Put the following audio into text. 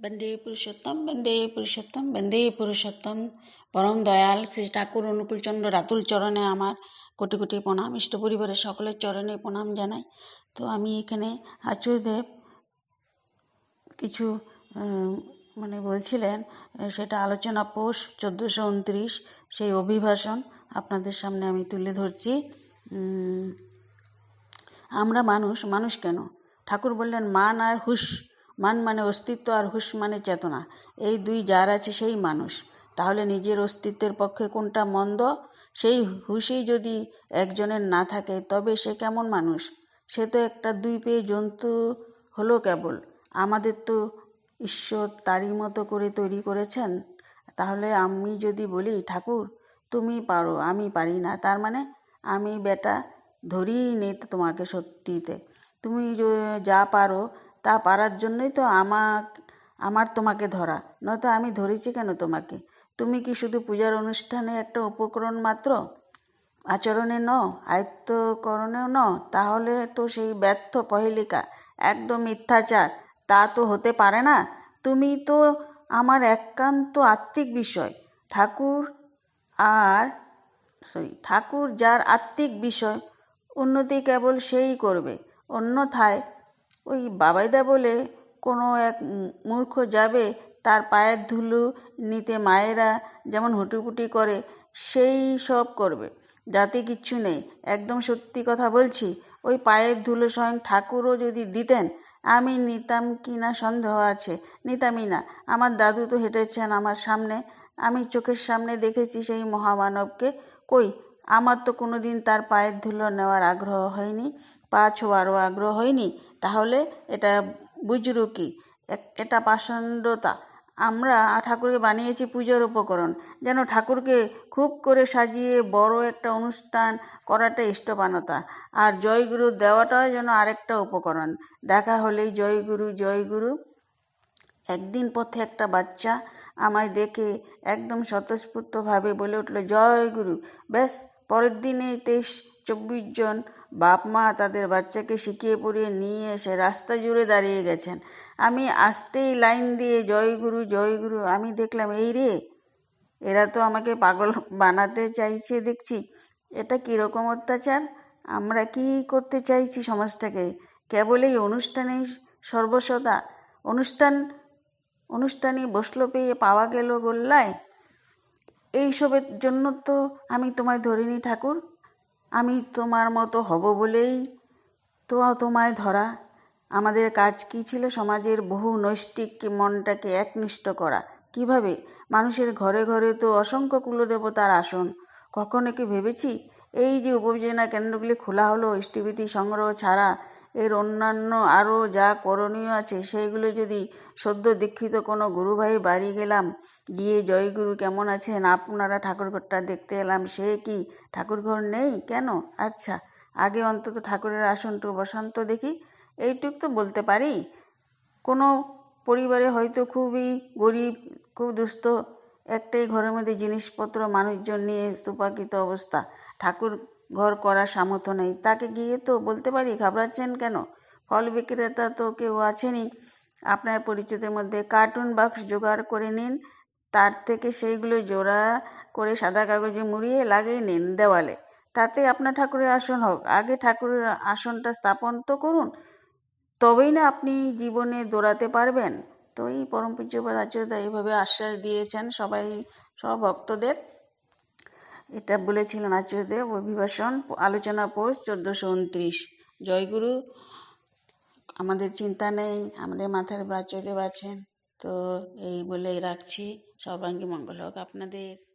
বন্দে পুরুষোত্তম বন্দে পুরুষোত্তম বন্দে পুরুষোত্তম। পরম দয়াল শ্রী ঠাকুর অনুকূলচন্দ্র রাতুল চরণে আমার কোটি কোটি প্রণাম। ইষ্ট পরিবারের সকলের চরণে প্রণাম জানাই। তো আমি এখানে আচুদেব কিছু মানে বলছিলেন সেটা আলোচনা পোষ চোদ্দোশো উনত্রিশ, সেই অভিভাষণ আপনাদের সামনে আমি তুলে ধরছি। আমরা মানুষ মানুষ কেন? ঠাকুর বললেন, মান আর হুশ মান মানে অস্তিত্ব আর হুশ মানে চেতনা। এই দুই যার আছে সেই মানুষ। তাহলে নিজের অস্তিত্বের পক্ষে কোনটা মন্দ? সেই হুশই যদি একজনের না থাকে, তবে সে কেমন মানুষ? সে তো একটা দুই পেয়ে জন্তু হলো কেবল। আমাদের তো ঈশ্বর তারই মতো করে তৈরি করেছেন। তাহলে আমি যদি বলি, ঠাকুর, তুমি পারো, আমি পারি না। তার মানে আমি বেটা ধরিই নেই তোমাকে সত্যিতে। তুমি যা পারো তা পারার জন্যই তো আমাক, আমার তোমাকে ধরা। নয়তো আমি ধরেছি কেন তোমাকে? তুমি কি শুধু পূজার অনুষ্ঠানে একটা উপকরণ মাত্র? আচরণে ন, আয়ত্তকরণেও ন, তাহলে তো সেই ব্যর্থ পহেলিকা, একদম মিথ্যাচার, তা তো হতে পারে না। তুমি তো আমার একান্ত আত্মিক বিষয়। ঠাকুর আর সরি ঠাকুর যার আত্মিক বিষয় উন্নতি কেবল সেই করবে। অন্যথায় ওই বাবাইদা বলে কোনো এক মূর্খ যাবে, তার পায়ের ধুলো নিতে মায়েরা যেমন হুটুপুটি করে, সেই সব করবে। যাতে কিচ্ছু নেই। একদম সত্যি কথা বলছি, ওই পায়ের ধুলো স্বয়ং ঠাকুরও যদি দিতেন, আমি নিতাম কি না সন্দেহ আছে। নিতামই না। আমার দাদু তো হেঁটেছেন আমার সামনে। আমি চোখের সামনে দেখেছি সেই মহামানবকে। কই আমার তো কোনো দিন তার পায়ের ধুলো নেওয়ার আগ্রহ হয়নি, পা ছোঁয়ারও আগ্রহ হয়নি। তাহলে এটা বুঝরু কি এটা পাষণ্ডতা। আমরা ঠাকুরকে বানিয়েছি পুজোর উপকরণ। যেন ঠাকুরকে খুব করে সাজিয়ে বড় একটা অনুষ্ঠান করাটা ইষ্টবানতা। আর জয়গুরু দেওয়াটাও যেন আরেকটা উপকরণ। দেখা হলেই জয়গুরু জয়গুরু। একদিন পথে একটা বাচ্চা আমায় দেখে একদম স্বতঃস্ফূর্তভাবে বলে উঠল জয় গুরু ব্যাস পরের দিনে তেইশ, চব্বিশ জন বাপ মা তাদের বাচ্চাকে শিখিয়ে পড়িয়ে নিয়ে এসে রাস্তা জুড়ে দাঁড়িয়ে গেছেন। আমি আসতেই লাইন দিয়ে, জয় গুরু জয় গুরু। আমি দেখলাম, এই রে, এরা তো আমাকে পাগল বানাতে চাইছে, দেখছি। এটা কীরকম অত্যাচার? আমরা কি করতে চাইছি সমাজটাকে? কেবল এই অনুষ্ঠানেই সর্বসদা। অনুষ্ঠান অনুষ্ঠানে বসল পেয়ে পাওয়া গেল গোল্লায়। এইসবের জন্য তো আমি তোমায় ধরিনি ঠাকুর। আমি তোমার মতো হব বলেই তো তোমায় ধরা। আমাদের কাজ কি ছিল? সমাজের বহু নৈষ্টিক মনটাকে একনিষ্ঠ করা। কীভাবে? মানুষের ঘরে ঘরে তো অসংখ্য কুলদেবতার আসন। কখনো কি ভেবেছি? এই যে উপযোজনা কেন্দ্রগুলি খোলা হলো ইষ্টভীতি সংগ্রহ ছাড়া, এর অন্যান্য আরও যা করণীয় আছে, সেইগুলো যদি সদ্য দীক্ষিত কোনো গুরুভাই বাড়ি গেলাম, গিয়ে জয়গুরু কেমন আছেন? আপনারা ঠাকুরঘরটা দেখতে এলাম, সে কি ঠাকুরঘর নেই? কেন? আচ্ছা আগে অন্তত ঠাকুরের আসনটু বসান্ত দেখি। এইটুক তো বলতে পারি। কোনো পরিবারে হয়তো খুবই গরিব, খুব দুস্থ একটাই ঘরের মধ্যে জিনিসপত্র, মানুষজন নিয়ে স্তূপাকৃত অবস্থা। ঠাকুর ঘর করার সামর্থ্য নেই। তাকে গিয়ে তো বলতে পারি, ঘাবড়াচ্ছেন কেন? ফল বিক্রেতা তো কেউ আছেনই। আপনার পরিচিতের মধ্যে কার্টুন বাক্স জোগাড় করে নিন। তার থেকে সেইগুলো জোড়া করে সাদা কাগজে মুড়িয়ে লাগিয়ে নিন দেওয়ালে। তাতে আপনার ঠাকুরের আসন হোক। আগে ঠাকুরের আসনটা স্থাপন তো করুন। তবেই না আপনি জীবনে দৌড়াতে পারবেন। তো এই পরম পূজ্যপাদ আচার্যদা এইভাবে আশ্বাস দিয়েছেন সবাই, সব ভক্তদের। এটা বলেছিলেন আচার্যদেব, অভিবাসন, আলোচনা পোস্ট চোদ্দোশো উনত্রিশ। জয়গুরু আমাদের চিন্তা নেই, আমাদের মাথার বাচ্চাদেব আছেন। তো এই বলেই রাখছি। সর্বাঙ্গী মঙ্গল হোক আপনাদের।